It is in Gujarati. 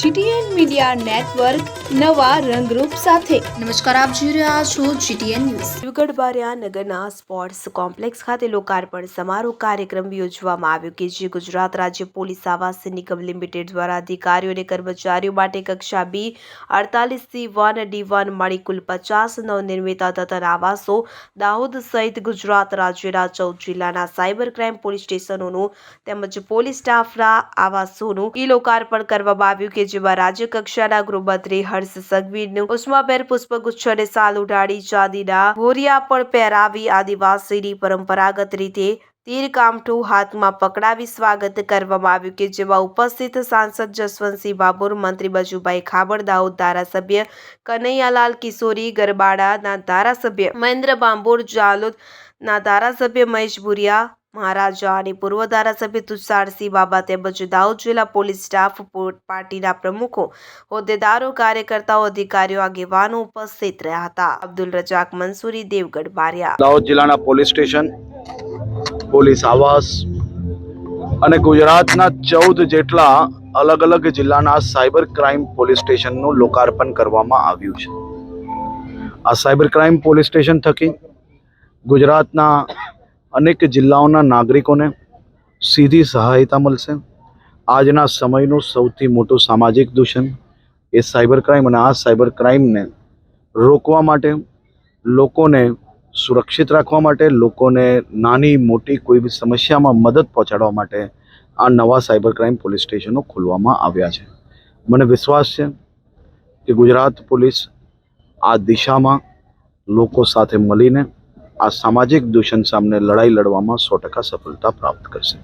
જીટીએન મીડિયા નેટવર્ક નવા રંગરૂપ સાથે. નમસ્કાર આપ જોઈ રહ્યા છો જીટીએન ન્યૂઝ. દેવગઢ બારિયા નગરના સ્પોર્ટ્સ કોમ્પ્લેક્સ ખાતે લોકાર્પણ સમારોહ કાર્યક્રમ યોજવામાં આવ્યો કે જે ગુજરાત રાજ્ય પોલીસ આવાસ નિગમ લિમિટેડ દ્વારા અધિકારીઓ અને કર્મચારીઓ માટે કક્ષા બી અડતાલીસ સી વન ડી વન મળી કુલ પચાસ નવનિર્મિત અદ્યતન આવાસો દાહોદ સહિત ગુજરાત રાજ્યના ચૌદ જિલ્લાના સાયબર ક્રાઇમ પોલીસ સ્ટેશનોનું તેમજ પોલીસ સ્ટાફના આવાસોનું ઈ લોકાર્પણ કરવામાં આવ્યું કે જેમાં રાજ્યકક્ષાના ગૃહમંત્રી હર્ષ સંઘવીનું ઉષ્માભેર પુષ્પગુચ્છને સાલ ઉડાડી ચાંદીના ભોરિયા પણ પહેરાવી આદિવાસીની પરંપરાગત રીતે તીર કામઠું હાથમાં પકડાવી સ્વાગત કરવામાં આવ્યું કે જેમાં ઉપસ્થિત સાંસદ જસવંતસિંહ બાબુર, મંત્રી બજુભાઈ ખાબડ દાઉદ ધારાસભ્ય કનૈયાલાલ કિશોરી, ગરબાડાના ધારાસભ્ય મહેન્દ્ર બાંબોર, જાલોદના ધારાસભ્ય મહેશ ભુરિયા મહારાજા અને પૂર્વ ધારાસભ્ય તુષારસિંહ બાબા તેમજ દાહોદ જિલ્લા પોલીસ સ્ટાફ પાર્ટીના પ્રમુખો, હોદ્દેદારો, કાર્યકર્તાઓ, અધિકારીઓ, આગેવાનો ઉપસ્થિત રહ્યા હતા. અબ્દુલ રજાક, મંસૂરી, દેવગઢ, બારિયા. દાહોદ જિલ્લાના પોલીસ સ્ટેશન, પોલીસ આવાસ અને ગુજરાતના ચૌદ જેટલા અલગ અલગ જિલ્લાના સાયબર ક્રાઇમ પોલીસ સ્ટેશનનું લોકાર્પણ કરવામાં આવ્યું છે. આ સાયબર ક્રાઇમ પોલીસ સ્ટેશન થકી ગુજરાતના અનેક જિલ્લાઓના નાગરિકોને સીધી સહાયતા મળશે. આજના સમયનું સૌથી મોટું સામાજિક દૂષણ એ સાયબર ક્રાઇમ અને આ સાયબર ક્રાઇમને રોકવા માટે, લોકોને સુરક્ષિત રાખવા માટે, લોકોને નાની મોટી કોઈ બી સમસ્યામાં મદદ પહોંચાડવા માટે આ નવા સાયબર ક્રાઇમ પોલીસ સ્ટેશનો ખોલવામાં આવ્યા છે. મને વિશ્વાસ છે કે ગુજરાત પોલીસ આ દિશામાં લોકો સાથે મળીને આ સામાજિક દૂષણ સામે લડાઈ લડવામાં સો ટકા સફળતા પ્રાપ્ત કરશે.